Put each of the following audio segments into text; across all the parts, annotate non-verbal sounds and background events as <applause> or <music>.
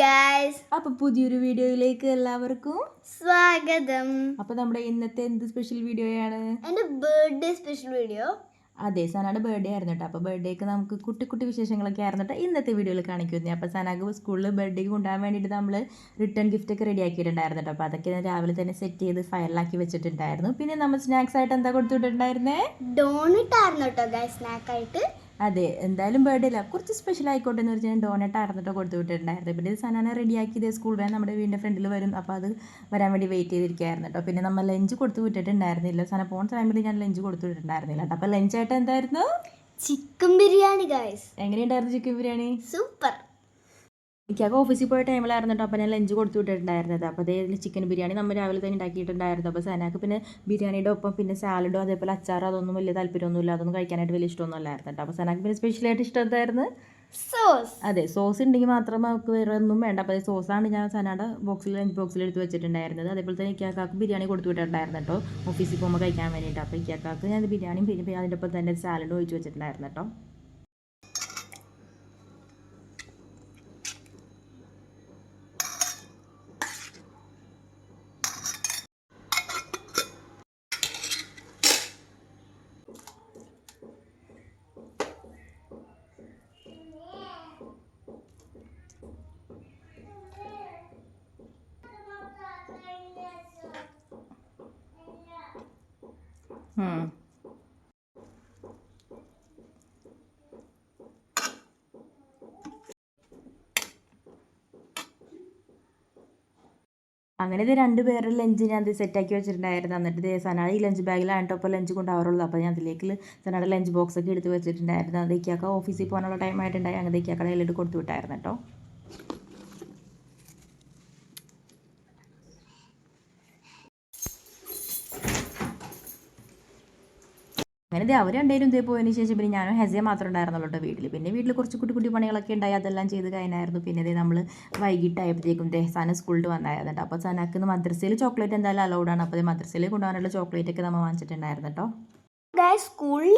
Guys അപ്പൊ പുതിയൊരു വീഡിയോയിലേക്ക് എല്ലാവർക്കും സ്വാഗതം. അപ്പൊ നമ്മുടെ ഇന്നത്തെ എന്ത് സ്പെഷ്യൽ വീഡിയോ ആണ്? എന്റെ ബർത്ത്ഡേ സ്പെഷ്യൽ വീഡിയോ അതെ സനയുടെ ബർത്ത്ഡേ ആയിരുന്നു കേട്ടോ അപ്പോൾ ബർത്ത്ഡേക്ക് നമുക്ക് കുട്ടി കുട്ടി വിശേഷങ്ങളൊക്കെ ആയിരുന്നു കേട്ടോ ഇന്നത്തെ വീഡിയോയിൽ കാണിക്കുന്നത് അപ്പോൾ സനാഗ് സ്കൂളിൽ ബർത്ത്ഡേക്ക് കൊണ്ടുപോകാൻ വേണ്ടിയിട്ട് നമ്മൾ റിട്ടേൺ ഗിഫ്റ്റ് ഒക്കെ റെഡി ആക്കിയിട്ടുണ്ടായിരുന്നു കേട്ടോ അപ്പോൾ അതൊക്കെ ഞാൻ രാവിലെ തന്നെ സെറ്റ് ചെയ്ത് ഫയലിലാക്കി വെച്ചിട്ടുണ്ടായിരുന്നു. പിന്നെ നമ്മൾ സ്നാക്സ് ആയിട്ട് എന്താ കൊടുത്തിട്ടുണ്ടായിരുന്നേ ഡോണറ്റ് ആയിരുന്നു കേട്ടോ ഗൈസ് സ്നാക്കായിട്ട് അതെ എന്തായാലും ബർത്ത്ഡേ അല്ല കുറച്ച് സ്പെഷ്യൽ ആയിക്കോട്ടെ എന്ന് വെച്ചാൽ ഡോണറ്റ് അറന്നിട്ട് കൊടുത്തു വിട്ടിട്ടുണ്ടായിരുന്നു. പിന്നെ ഇത് സനാന റെഡിയാക്കി ഇതേ സ്കൂൾ വാൻ നമ്മുടെ വീടിന്റെ ഫ്രണ്ടിൽ വരും. അപ്പോൾ അത് വരാൻ വേണ്ടി വെയിറ്റ് ചെയ്തിരിക്കുകയായിരുന്നു കേട്ടോ. പിന്നെ നമ്മൾ ലഞ്ച് കൊടുത്തു വിട്ടിട്ടുണ്ടായിരുന്നില്ല. സാധനം പോകുന്ന ടൈമിൽ ഞാൻ ലഞ്ച് കൊടുത്തു വിട്ടിട്ടുണ്ടായിരുന്നില്ല കേട്ടോ. അപ്പോൾ ലഞ്ചായിട്ട് എന്തായിരുന്നു? ചിക്കൻ ബിരിയാണി ഗൈസ് എങ്ങനെയുണ്ടായിരുന്നു ചിക്കൻ ബിരിയാണി? സൂപ്പർ. എനിക്കൊക്കെ ഓഫീസിൽ പോയ ടൈമിലായിരുന്നു കേട്ടോ അപ്പോൾ ഞാൻ ലഞ്ച് കൊടുത്തു വിട്ടിട്ടുണ്ടായിരുന്നത്. അപ്പോൾ അതേ ചിക്കൻ ബിരിയാണി നമ്മൾ രാവിലെ തന്നെ ഉണ്ടാക്കിയിട്ടുണ്ടായിരുന്നു. അപ്പോൾ സനാക്ക് പിന്നെ ബിരിയാണിയുടെ ഒപ്പം പിന്നെ സാലഡും അതേപോലെ അച്ചാറും അതൊന്നും വലിയ താല്പര്യമൊന്നുമില്ല. അതൊന്നും കഴിക്കാനായിട്ട് വലിയ ഇഷ്ടമൊന്നും അല്ലായിരുന്നു കേട്ടോ അപ്പോൾ സനാക്ക് പിന്നെ സ്പെഷ്യലായിട്ട് ഇഷ്ടം എന്തായിരുന്നു? സോസ് അതെ സോസ് ഉണ്ടെങ്കിൽ മാത്രം നമുക്ക് വേറെ ഒന്നും വേണ്ട. അപ്പോൾ സോസാണ് ഞാൻ സനാടെ ബോക്സിൽ ലഞ്ച് ബോക്സിൽ എടുത്ത് വെച്ചിട്ടുണ്ടായിരുന്നത്. അതേപോലെ തന്നെ ഇക്കാക്കാക്ക് ബിരിയാണി കൊടുത്തു വിട്ടിട്ടുണ്ടായിരുന്നു കേട്ടോ ഓഫീസിൽ പോകുമ്പോൾ കഴിക്കാൻ വേണ്ടിയിട്ട്. അപ്പോൾ ഇക്കാക്കാക്ക് ഞാൻ ബിരിയാണിയും പിന്നെ അതിന്റെ ഒപ്പം തന്നെ സാലഡും ഒഴിച്ച് വെച്ചിട്ടുണ്ടായിരുന്നു കേട്ടോ അങ്ങനെ ഇത് രണ്ട് പേരുടെ ലഞ്ച് ഞാൻ ഇത് സെറ്റാക്കി വെച്ചിട്ടുണ്ടായിരുന്നു. എന്നിട്ട് ഇത് ഈ ലഞ്ച് കേട്ടോ ഇപ്പോൾ ലഞ്ച് കൊണ്ടുപോകാറുള്ളൂ. അപ്പോൾ ഞാൻ അതിലേക്ക് സനാടെ ലഞ്ച് ബോക്സൊക്കെ എടുത്ത് വെച്ചിട്ടുണ്ടായിരുന്നു. അതേക്കാക്ക ഓഫീസിൽ പോകാനുള്ള ടൈം ആയിട്ടുണ്ടായി. അങ്ങനത്തേക്കൊക്കെ കടയിലിട്ട് കൊടുത്തു വിട്ടായിരുന്നു കേട്ടോ അങ്ങനെ അവർ രണ്ടുപേരും ഇതേ പോയതിനു ശേഷം പിന്നെ ഞാനും ഹെസയെ മാത്രം ഉണ്ടായിരുന്നുള്ളൂ വീട്ടിൽ പിന്നെ വീട്ടിൽ കുറച്ച് കുട്ടി കുട്ടി പണികളൊക്കെ ഉണ്ടായി അതെല്ലാം ചെയ്ത് കഴിഞ്ഞായിരുന്നു. പിന്നെ ഇതേ നമ്മൾ വൈകിട്ടായപ്പോഴത്തേക്കും സന സ്കൂളിൽ വന്നായിരുന്നു കേട്ടോ അപ്പോൾ സനക്ക് മദ്രസയിൽ ചോക്ലേറ്റ് എന്തായാലും അലൗഡാണ് അപ്പോൾ മദ്രസയിൽ കൊണ്ടുപോകാനുള്ള ചോക്ലേറ്റ് ഒക്കെ നമ്മൾ വാങ്ങിച്ചിട്ടുണ്ടായിരുന്നു കേട്ടോ. ഗൈസ് സ്കൂളിൽ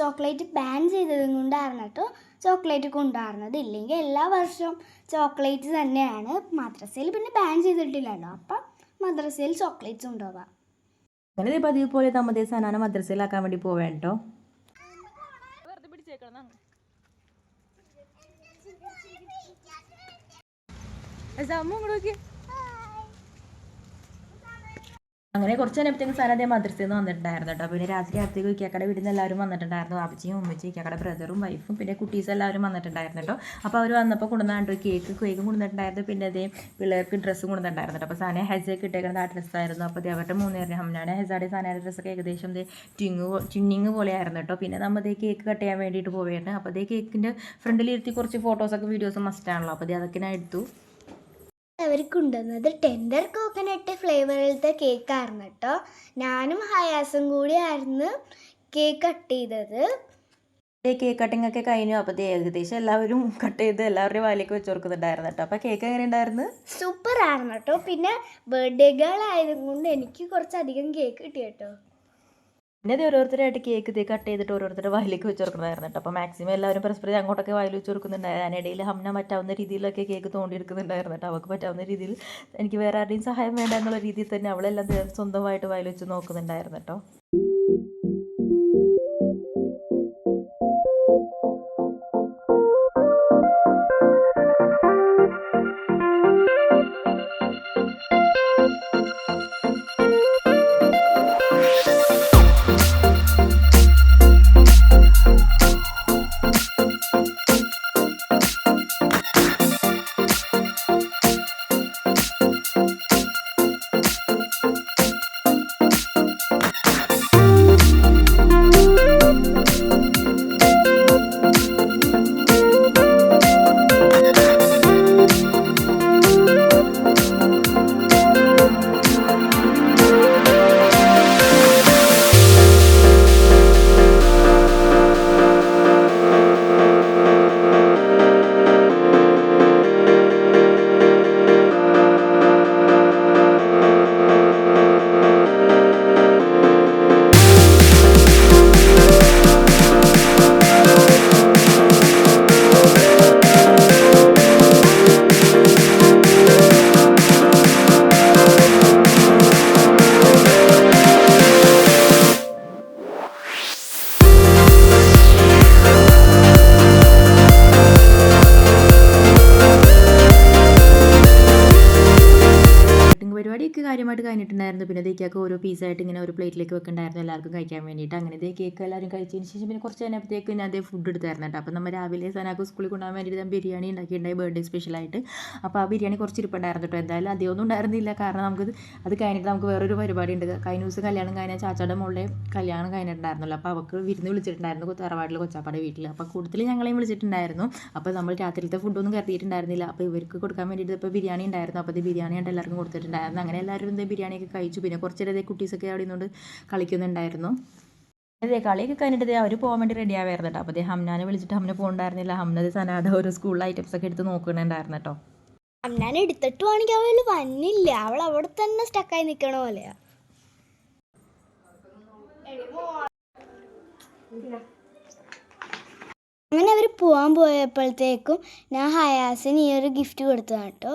ചോക്ലേറ്റ് ബാൻ ചെയ്തതും കൊണ്ടായിരുന്നു കേട്ടോ ചോക്ലേറ്റ് കൊണ്ടുവരുന്നത്. ഇല്ലെങ്കിൽ എല്ലാ വർഷവും ചോക്ലേറ്റ് തന്നെയാണ്. മദ്രസയിൽ പിന്നെ ബാൻ ചെയ്തിട്ടില്ലല്ലോ. അപ്പം മദ്രസയിൽ ചോക്ലേറ്റ്സ് കൊണ്ടുപോകാം. അങ്ങനെ പതിവ് പോലെ നമ്മതേ സനാന മദ്രസയിലാക്കാൻ വേണ്ടി പോവേം കേട്ടോ അങ്ങനെ കുറച്ച് നേരത്തേക്കും സാധനം അതേ മദ്രസയിൽ നിന്ന് വന്നിട്ടുണ്ടായിരുന്നു കേട്ടോ. പിന്നെ രാത്രി ആയപ്പോഴത്തേക്കും ഇക്കാക്കടെ വീട്ടിൽ നിന്ന് എല്ലാവരും വന്നിട്ടുണ്ടായിരുന്നു. അപ്പച്ചിയും ഉമ്മച്ചിയും ഇക്കാക്കടെ ബ്രദറും വൈഫും പിന്നെ കുട്ടീസ് എല്ലാവരും വന്നിട്ടുണ്ടായിരുന്നു കേട്ടോ. അപ്പോൾ അവർ വന്നപ്പോൾ കൊണ്ടുവന്നാണ്ട് കേക്ക് കേക്ക് കൊണ്ടുവന്നിട്ടുണ്ടായിരുന്നു. പിന്നെ അതേ പിള്ളേർക്ക് ഡ്രസ്സ് കൊണ്ടുവന്നിട്ടുണ്ടായിരുന്നു കേട്ടോ. അപ്പോൾ സാധനം ഹെസൊക്കെ ഇട്ടേക്കുന്നത് ആ ഡ്രസ്സായിരുന്നു അപ്പോൾ അതേ അവരുടെ മൂന്ന് പേരുടെ ഹംനാടെ ഹെസാടെ സാധനം ഡ്രസ്സൊക്കെ ഏകദേശം ദേ ട്വിങ് ട്വിന്നിങ് പോലെയായിരുന്നു കേട്ടോ. പിന്നെ നമ്മൾ അതേ കേക്ക് കട്ട് ചെയ്യാൻ വേണ്ടിയിട്ട് പോവുകയായിരുന്നു അപ്പോൾ അതേ കേക്കിന്റെ ഫ്രണ്ടിലിരുത്തി കുറച്ച് ഫോട്ടോസൊക്കെ വീഡിയോസും മസ്റ്റാണല്ലോ അപ്പോൾ അതേ അതൊക്കെ ഞാൻ എടുത്തു. അവർ കൊണ്ടുവന്നത് ടെൻഡർ കോക്കനട്ട് ഫ്ലേവറിലത്തെ കേക്കായിരുന്നു കേട്ടോ. ഞാനും ഹയാസും കൂടി ആയിരുന്നു കേക്ക് കട്ട് ചെയ്തത് കേക്ക് കട്ടിംഗ് ഒക്കെ കഴിഞ്ഞു. അപ്പോൾ ഏകദേശം എല്ലാവരും കട്ട് ചെയ്ത് എല്ലാവരുടെയും വായിലേക്ക് വെച്ച് കൊടുക്കുന്നുണ്ടായിരുന്നു കേട്ടോ. അപ്പോൾ കേക്ക് എങ്ങനെ ഉണ്ടായിരുന്നു? സൂപ്പർ ആയിരുന്നു കേട്ടോ. പിന്നെ ബർത്ത്ഡേ ഗേൾ ആയതുകൊണ്ട് എനിക്ക് കുറച്ചധികം കേക്ക് കിട്ടി കേട്ടോ. പിന്നെ അത് ഓരോരുത്തരായിട്ട് കേക്ക് ഇത് കട്ട് ചെയ്തിട്ട് ഓരോരുത്തരുടെ വായിലേക്ക് വെച്ച് കൊടുക്കുന്നതായിരുന്നു കേട്ടോ. അപ്പോൾ മാക്സിമം എല്ലാവരും പരസ്പരം അങ്ങോട്ടൊക്കെ വായിൽ വെച്ച് കൊടുക്കുന്നുണ്ടായിരുന്നു. അതിനിടയിൽ ഹംന പറ്റാവുന്ന രീതിയിലൊക്കെ കേക്ക് തോണ്ടിയെടുക്കുന്നുണ്ടായിരുന്നു കേട്ടോ. അവൾക്ക് പറ്റാവുന്ന രീതിയിൽ എനിക്ക് വേറെ ആരുടെയും സഹായം വേണ്ട എന്നുള്ള രീതിയിൽ തന്നെ അവളെല്ലാം സ്വന്തമായിട്ട് വായിൽ വെച്ച് നോക്കുന്നുണ്ടായിരുന്നു കേട്ടോ. കാര്യമായിട്ട് കഴിഞ്ഞിട്ടുണ്ടായിരുന്നു. പിന്നെ ഇതേക്കൊക്കെ ഓരോ പീസായിട്ട് ഇങ്ങനെ ഒരു പ്ലേറ്റിലേക്ക് വെക്കണ്ടായിരുന്നു. എല്ലാവർക്കും കഴിക്കാൻ വേണ്ടിയിട്ട്. അങ്ങനെ ഇതേ കേക്ക് എല്ലാവരും കഴിച്ചതിന് ശേഷം പിന്നെ കുറച്ച് കഴിഞ്ഞപ്പോഴത്തേക്ക് ഞാൻ അതേ ഫുഡ് എടുത്തായിരുന്നു കേട്ടോ. അപ്പോൾ നമ്മൾ രാവിലെ സനാക്ക് സ്കൂളിൽ കൊണ്ടുപോകാൻ വേണ്ടിയിട്ട് ഞാൻ ബിരിയാണി ഉണ്ടാക്കിയിട്ടുണ്ടായി ബർത്ത്ഡേ സ്പെഷ്യലായിട്ട് അപ്പോൾ ആ ബിരിയാണി കുറച്ച് ഇരിപ്പുണ്ടായിരുന്നു കേട്ടോ. എന്തായാലും അധികമൊന്നും ഉണ്ടായിരുന്നില്ല. കാരണം നമുക്ക് അത് കഴിഞ്ഞിട്ട് നമുക്ക് വേറൊരു പരിപാടി ഉണ്ട് കഴിഞ്ഞ ദിവസം കല്യാണം കഴിഞ്ഞ ചാച്ചയുടെ മോളുടെ കല്യാണം കഴിഞ്ഞിട്ടുണ്ടായിരുന്നല്ലോ. അപ്പോൾ അവൾക്ക് വിരുന്ന് വിളിച്ചിട്ടുണ്ടായിരുന്നു തറവാട്ടിൽ കൊച്ചാപ്പാടെ വീട്ടിൽ അപ്പോൾ കൂടുതൽ ഞങ്ങളെയും വിളിച്ചിട്ടുണ്ടായിരുന്നു. അപ്പോൾ നമ്മൾ രാത്രിയിലത്തെ ഫുഡൊന്നും കരുതിയിട്ടുണ്ടായിരുന്നില്ല. അപ്പോൾ ഇവർക്ക് കൊടുക്കാൻ വേണ്ടിയിട്ട് ഇപ്പോൾ ബിരിയാണി ഉണ്ടായിരുന്നു. അപ്പോൾ ഇത് ബിരിയാണി ആയിട്ട് എല്ലാവർക്കും കൊടുത്തിട്ടുണ്ടായിരുന്നു. അങ്ങനെ എല്ലാവരും ബിരിയാണിയൊക്കെ കഴിച്ചു. പിന്നെ കുറച്ച് ചെറിയ കുട്ടീസൊക്കെ അവിടെ നിന്നുകൊണ്ട് കളിക്കുന്നുണ്ടായിരുന്നു. അതെ കളിയൊക്കെ കഴിഞ്ഞിട്ട് അവർ പോകാൻ വേണ്ടി റെഡി ആവായിരുന്നു കേട്ടോ അപ്പോൾ അദ്ദേഹം ഹംനാനെ വിളിച്ചിട്ട് ഹംന പോകണ്ടായിരുന്നില്ല. ഹംനത് സനാഥ ഓരോ സ്കൂൾ ഐറ്റംസ് ഒക്കെ എടുത്ത് നോക്കുന്നുണ്ടായിരുന്നു കേട്ടോ ഹംനാനെ എടുത്തിട്ട് വേണമെങ്കിൽ അവൾ വന്നില്ല. അവൾ അവിടെ തന്നെ സ്റ്റക്കായി നിൽക്കണ പോലെയാ. അങ്ങനെ അവർ പോവാൻ പോയപ്പോഴത്തേക്കും ഞാൻ ഹയാസിന് ഈ ഒരു ഗിഫ്റ്റ് കൊടുത്തതാണ് കേട്ടോ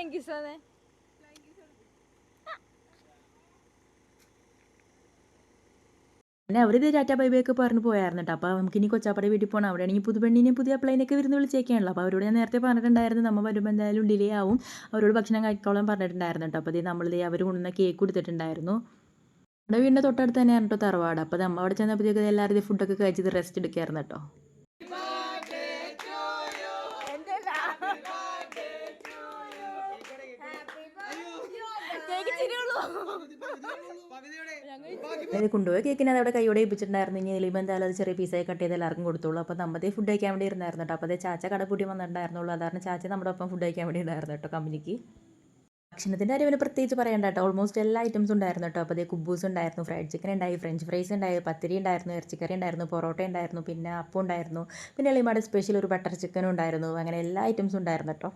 Thank you, Sane. പിന്നെ അവരിത് ടാറ്റ ബൈ പറഞ്ഞു പോയായിരുന്നു കേട്ടോ അപ്പോൾ നമുക്ക് ഇനി കൊച്ചാപ്പടി വീട്ടിൽ പോകണം അവിടെയാണെങ്കിൽ പുതുപെണ്ണിനെയും പുതിയ പ്ലെയിനൊക്കെ വരുന്ന വിളിച്ചേക്കാണല്ലോ. അപ്പോൾ അവരോട് ഞാൻ നേരത്തെ പറഞ്ഞിട്ടുണ്ടായിരുന്നു. നമ്മൾ വരുമ്പോൾ എന്തായാലും ഡിലേ ആവും. അവരോട് ഭക്ഷണം കഴിക്കോളം പറഞ്ഞിട്ടുണ്ടായിരുന്നു കേട്ടോ അപ്പോൾ ഇത് നമ്മളിത് അവർ കൊണ്ടുവന്ന കേക്ക് കൊടുത്തിട്ടുണ്ടായിരുന്നു. നമ്മുടെ വീടിന്റെ തൊട്ടടുത്ത് തന്നെയാണ് കേട്ടോ തറവാട്. അപ്പോൾ നമ്മൾ അവിടെ ചെന്നപ്പോഴത്തേക്ക് എല്ലാവരും ഫുഡൊക്കെ കഴിച്ചത് റെസ്റ്റ് എടുക്കായിരുന്നു കേട്ടോ അതായത് കൊണ്ടുപോയി കേക്കിനെ അവിടെ കൈയോടെ ഏൽപ്പിച്ചിട്ടുണ്ടായിരുന്നു. ഇനി ഇതിൽ എന്തായാലും അത് ചെറിയ പീസായി കട്ട് ചെയ്ത് എല്ലാവർക്കും കൊടുത്തോളൂ അപ്പോൾ നമ്മതേ ഫുഡ് കഴിക്കാൻ വേണ്ടി ഇരുന്നായിരുന്നു കേട്ടോ. അപ്പോൾ അതേ ചാച്ച കടപ്പൂട്ടി വന്നിട്ടുണ്ടായിരുന്നുള്ളൂ. അതാണ് ചാച്ച നമ്മുടെ ഒപ്പം ഫുഡ് കഴിക്കാൻ വേണ്ടി ഉണ്ടായിരുന്നു കേട്ടോ കമ്പനിക്ക്. ഭക്ഷണത്തിന്റെ കാര്യം പിന്നെ പ്രത്യേകിച്ച് പറയണ്ട കേട്ടോ. ഓൾമോസ്റ്റ് എല്ലാ ഐറ്റംസും ഉണ്ടായിരുന്നു കേട്ടോ. അപ്പോൾ അതേ കുബൂസ് ഉണ്ടായിരുന്നു ഫ്രൈഡ് ചിക്കൻ ഉണ്ടായി ഫ്രഞ്ച് ഫ്രൈസ് ഉണ്ടായി പത്തിരി ഉണ്ടായിരുന്നു ഇറച്ചിക്കറി ഉണ്ടായിരുന്നു പൊറോട്ട ഉണ്ടായിരുന്നു പിന്നെ അപ്പം ഉണ്ടായിരുന്നു പിന്നെ എളിമാട് സ്പെഷ്യൽ ഒരു ബട്ടർ ചിക്കനും ഉണ്ടായിരുന്നു. അങ്ങനെ എല്ലാ ഐറ്റംസും ഉണ്ടായിരുന്നു കേട്ടോ.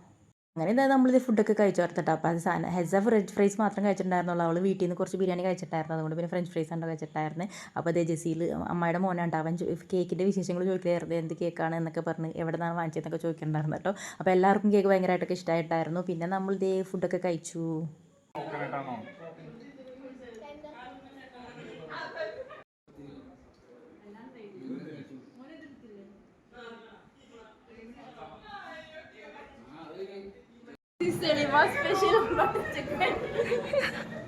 അങ്ങനെ എന്താ നമ്മളിത് ഫുഡൊക്കെ കഴിച്ചു ഓർത്തിട്ടോ അപ്പോൾ അത് സാധനം ഹെസ ഫ്രഞ്ച് ഫ്രൈസ് മാത്രം കഴിച്ചിട്ടുണ്ടായിരുന്നുള്ളൂ. അവൾ വീട്ടിൽ നിന്ന് കുറച്ച് ബിരിയാണി കഴിച്ചിട്ടായിരുന്നു അതുകൊണ്ട് പിന്നെ ഫ്രഞ്ച് ഫ്രൈസ് ഉണ്ടോ കഴിച്ചിട്ടായിരുന്നു അപ്പോൾ അതേ ജസീൽ അമ്മയുടെ മോനുണ്ട് അവൻ കേക്കിന്റെ വിശേഷങ്ങൾ ചോദിക്കുകയായിരുന്നു എന്ത് കേക്കാണ് എന്നൊക്കെ പറഞ്ഞ് എവിടെ നിന്നാണ് വാങ്ങിച്ചതെന്നൊക്കെ ചോദിക്കണ്ടായിരുന്നു കേട്ടോ അപ്പോൾ എല്ലാവർക്കും കേക്ക് ഭയങ്കരമായിട്ടൊക്കെ ഇഷ്ടമായിട്ടായിരുന്നു പിന്നെ നമ്മൾ ഇതേ ഫുഡൊക്കെ കഴിച്ചു. élément spécial <laughs>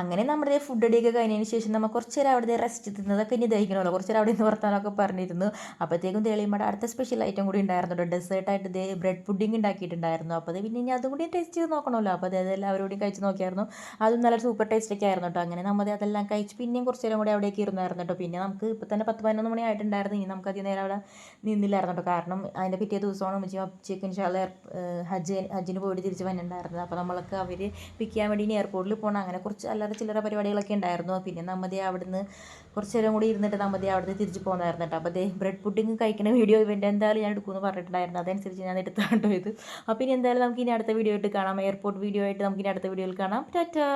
അങ്ങനെ നമ്മുടെ ഫുഡ് അടിയൊക്കെ കഴിഞ്ഞതിന് ശേഷം നമ്മൾ കുറച്ച് നേരം അവിടെ റെസ്റ്റ് തിന്നതൊക്കെ ഇനി ദഹിക്കണമല്ലോ. കുറച്ച് നേരം അവിടെ നിന്ന് വർത്താനമൊക്കെ പറഞ്ഞിരുന്നു. അപ്പോഴത്തേക്കും തെളിയുമ്പോൾ അടുത്ത സ്പെഷ്യൽ ഐറ്റം കൂടി ഉണ്ടായിരുന്നു ഡെസേർട്ടായിട്ട് ഇതേ ബ്രെഡ് പുഡിംഗ് ഉണ്ടാക്കിയിട്ടുണ്ടായിരുന്നു. അപ്പോൾ പിന്നെ ഇനി അതും കൂടി ടേസ്റ്റ് ചെയ്ത് നോക്കണമല്ലോ. അപ്പോൾ അത് എല്ലാവരോടും കഴിച്ച് നോക്കിയായിരുന്നു. അതും നല്ല സൂപ്പർ ടേസ്റ്റ് ഒക്കെ ആയിരുന്നു കേട്ടോ അങ്ങനെ നമ്മൾ അതെല്ലാം കഴിച്ച് പിന്നെയും കുറച്ച് നേരം കൂടി അവിടേക്ക് ഇരുന്നായിരുന്നു കേട്ടോ പിന്നെ നമുക്ക് ഇപ്പോൾ തന്നെ പത്ത് പതിനൊന്ന് മണി ആയിട്ടുണ്ടായിരുന്നു. ഇനി നമുക്ക് അധികം നേരം അവിടെ നിന്നില്ലായിരുന്നു കേട്ടോ കാരണം അതിന്റെ പിറ്റേ ദിവസമാണ് ഉമ്മച്ചി ഉച്ചയ്ക്ക് ഇൻഷാല്ല ഹജ്ജ് ഹജ്ജിന് പോയിട്ട് തിരിച്ച് വന്നിട്ടുണ്ടായിരുന്നത്. അപ്പോൾ നമ്മൾക്ക് അവർ പിക്ക് ചെയ്യാൻ വേണ്ടി ഇനി എയർപോർട്ടിൽ പോകണം അങ്ങനെ കുറച്ച് അല്ലറ ചില്ലറ പരിപാടികളൊക്കെ ഉണ്ടായിരുന്നു. പിന്നെ നമ്മതി അവിടുന്ന് കുറച്ച് നേരം കൂടി ഇരുന്നിട്ട് നമ്മതി അവിടുന്ന് തിരിച്ച് പോകുന്നതായിരുന്നു കേട്ടോ. അപ്പോൾ അതേ ബ്രെഡ് പുഡിങ് കഴിക്കുന്ന വീഡിയോ ഇവന്റെ എന്തായാലും ഞാൻ എടുക്കുമെന്ന് പറഞ്ഞിട്ടുണ്ടായിരുന്നു. അതനുസരിച്ച് ഞാൻ എടുത്താണ്ടോ ഇത്. അപ്പോൾ ഇനി എന്തായാലും നമുക്ക് ഇനി അടുത്ത വീഡിയോ ആയിട്ട് കാണാം. എയർപോർട്ട് വീഡിയോ ആയിട്ട് നമുക്ക് ഇനി അടുത്ത വീഡിയോയിൽ കാണാം. ടാറ്റാ!